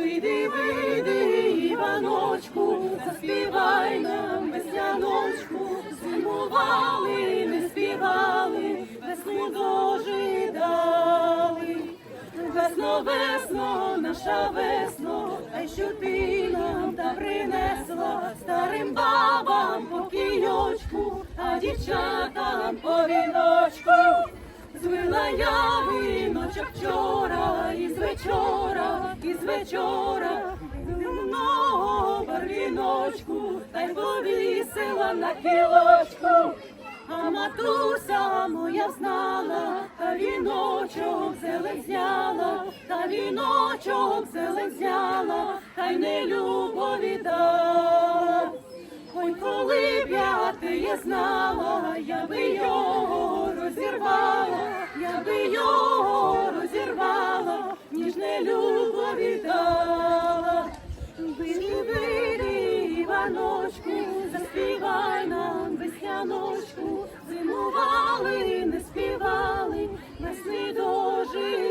Вийди, вийди, Іваночку, заспівай нам весняночку, зимували, не співали, весну дожидали, весно, весно, наша весно, та й що ти нам та принесла. Старим бабам по кійочку, а дівчатам по віночку, звила я віночок чорний вечора, вечора, барвіночку, та й повісила на кілочку. А матуся моя знала, та віночок зелень зняла, та віночок зелень зняла, та й не любові дала. Ой, коли б я ти знала, я би його розірвала, я би його розірвала, ніж не любові повідала, бери, бери, Іваночку, заспівай нам весняночку, зимували, не співали, весни дожили.